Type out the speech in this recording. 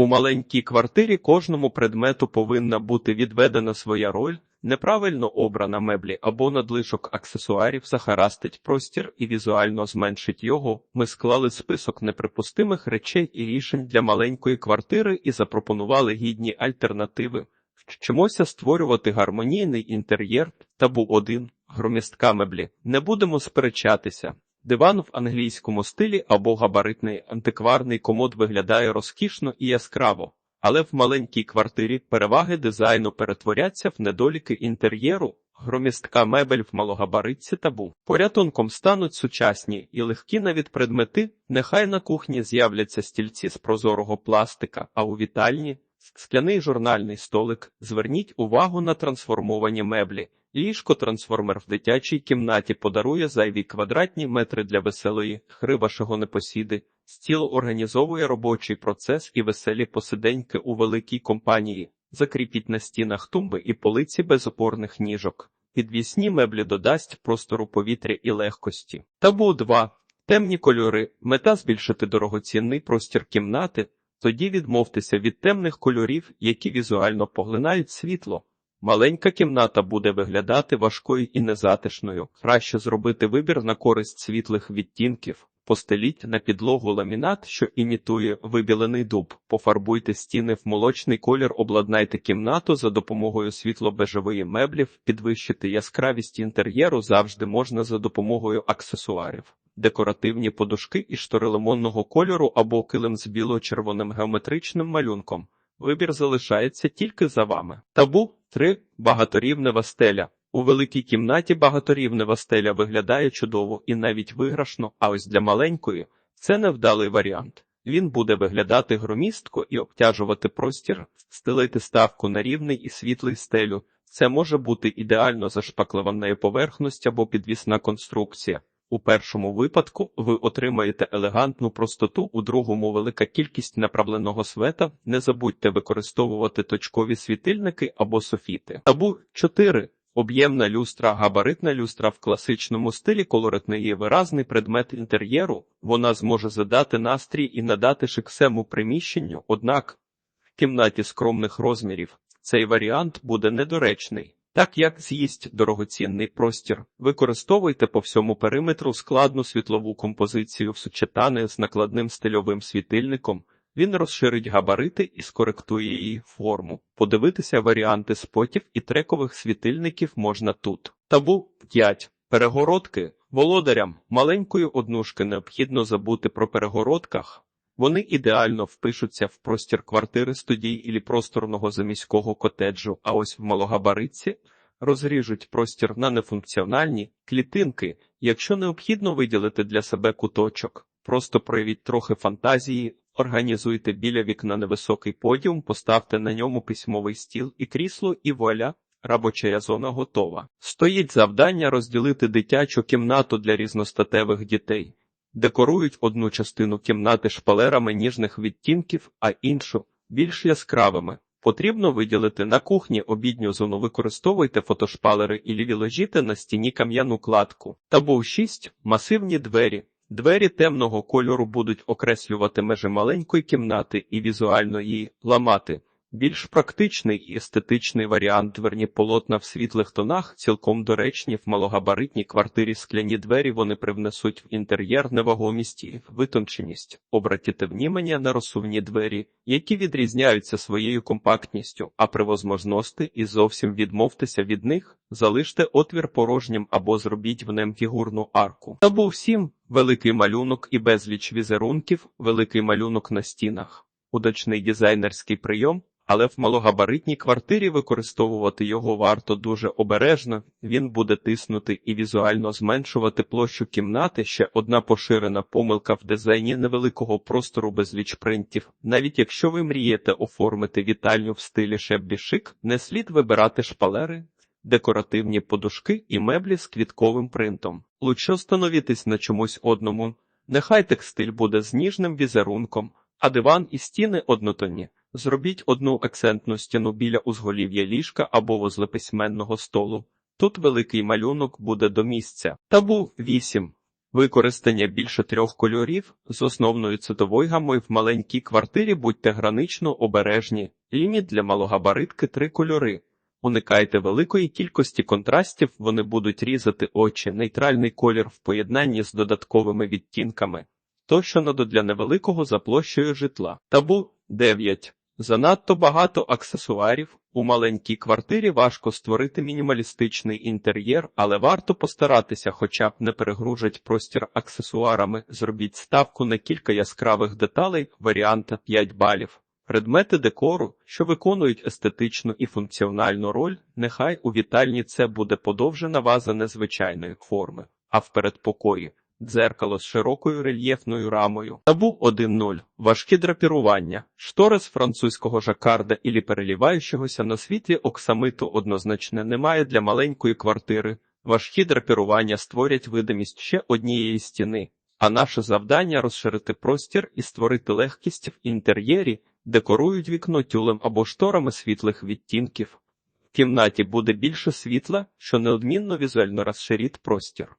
У маленькій квартирі кожному предмету повинна бути відведена своя роль. Неправильно обрана меблі або надлишок аксесуарів захарастить простір і візуально зменшить його. Ми склали список неприпустимих речей і рішень для маленької квартири і запропонували гідні альтернативи. Вчимося створювати гармонійний інтер'єр. Табу 1. Громістка меблі. Не будемо сперечатися. Диван в англійському стилі або габаритний антикварний комод виглядає розкішно і яскраво, але в маленькій квартирі переваги дизайну перетворяться в недоліки інтер'єру. Громістка мебель в малогабаритці табу. Порятунком стануть сучасні і легкі навіть предмети. Нехай на кухні з'являться стільці з прозорого пластика, а у вітальні скляний журнальний столик. Зверніть увагу на трансформовані меблі. Ліжко-трансформер в дитячій кімнаті подарує зайві квадратні метри для веселої гри вашого непосіди. Стіл організовує робочий процес і веселі посиденьки у великій компанії. Закріпіть на стінах тумби і полиці без опорних ніжок. Підвісні меблі додасть простору повітря і легкості. Табу 2. Темні кольори. Мета збільшити дорогоцінний простір кімнати. Тоді відмовтеся від темних кольорів, які візуально поглинають світло. Маленька кімната буде виглядати важкою і незатишною. Краще зробити вибір на користь світлих відтінків. Постеліть на підлогу ламінат, що імітує вибілений дуб. Пофарбуйте стіни в молочний колір, обладнайте кімнату за допомогою світло-бежевої меблів, підвищити яскравість інтер'єру завжди можна за допомогою аксесуарів. Декоративні подушки і штори лимонного кольору або килим з біло-червоним геометричним малюнком. Вибір залишається тільки за вами. Табу 3. Багаторівнева стеля. У великій кімнаті багаторівнева стеля виглядає чудово і навіть виграшно, а ось для маленької це невдалий варіант. Він буде виглядати громістко і обтяжувати простір, стелити ставку на рівний і світлий стелю. Це може бути ідеально зашпаклевана поверхність або підвісна конструкція. У першому випадку ви отримаєте елегантну простоту, у другому велика кількість направленого света. Не забудьте використовувати точкові світильники або софіти. Табу 4. Об'ємна люстра, габаритна люстра в класичному стилі колоритний є виразний предмет інтер'єру. Вона зможе задати настрій і надати шик всему приміщенню. Однак в кімнаті скромних розмірів цей варіант буде недоречний. Так як з'їсть дорогоцінний простір, використовуйте по всьому периметру складну світлову композицію в сучетане з накладним стильовим світильником. Він розширить габарити і скоректує її форму. Подивитися варіанти спотів і трекових світильників можна тут. Табу 5. Перегородки. Володарям маленької однушки необхідно забути про перегородках. Вони ідеально впишуться в простір квартири студій і просторного заміського котеджу, а ось в малогабаритці розріжуть простір на нефункціональні клітинки, якщо необхідно виділити для себе куточок. Просто проявіть трохи фантазії, організуйте біля вікна невисокий подіум, поставте на ньому письмовий стіл і крісло, і вуаля, робоча зона готова. Стоїть завдання розділити дитячу кімнату для різностатевих дітей. Декорують одну частину кімнати шпалерами ніжних відтінків, а іншу більш яскравими. Потрібно виділити на кухні обідню зону. Використовуйте фотошпалери і лівіложіте на стіні кам'яну кладку. Табу 6. масивні двері. Двері темного кольору будуть окреслювати межі маленької кімнати і візуально її ламати. Більш практичний і естетичний варіант дверні полотна в світлих тонах цілком доречні в малогабаритній квартирі скляні двері вони привнесуть в інтер'єр невагомість і витонченість. Обратіте внімання на розсувні двері, які відрізняються своєю компактністю, а при возможності і зовсім відмовтеся від них, залиште отвір порожнім або зробіть в нем фігурну арку. Табу всім великий малюнок і безліч візерунків, великий малюнок на стінах. Удачний дизайнерський прийом, але в малогабаритній квартирі використовувати його варто дуже обережно, він буде тиснути і візуально зменшувати площу кімнати. Ще одна поширена помилка в дизайні невеликого простору безліч принтів. Навіть якщо ви мрієте оформити вітальню в стилі шеббі шик, не слід вибирати шпалери, декоративні подушки і меблі з квітковим принтом. Лучше становитись на чомусь одному. Нехай текстиль буде з ніжним візерунком, а диван і стіни однотонні. Зробіть одну акцентну стіну біля узголів'я ліжка або возле письменного столу. Тут великий малюнок буде до місця. Табу 8. Використання більше трьох кольорів з основною цветовою гамою в маленькій квартирі будьте гранично обережні. Ліміт для малогабаритки три кольори. Уникайте великої кількості контрастів, вони будуть різати очі, нейтральний колір в поєднанні з додатковими відтінками. Тощо надо для невеликого за площею житла. Табу 9. Занадто багато аксесуарів. У маленькій квартирі важко створити мінімалістичний інтер'єр, але варто постаратися, хоча б не перегружать простір аксесуарами. Зробіть ставку на кілька яскравих деталей, варіанта 5 балів. Предмети декору, що виконують естетичну і функціональну роль, нехай у вітальні це буде подовжена ваза незвичайної форми, а в передпокої дзеркало з широкою рельєфною рамою. Табу 1.0. Важкі драпірування. Штори з французького жакарда ілі переліваючогося на світлі оксамиту однозначно немає для маленької квартири. Важкі драпірування створять видимість ще однієї стіни. А наше завдання розширити простір і створити легкість в інтер'єрі, декорують вікно тюлем або шторами світлих відтінків. В кімнаті буде більше світла, що неодмінно візуально розширить простір.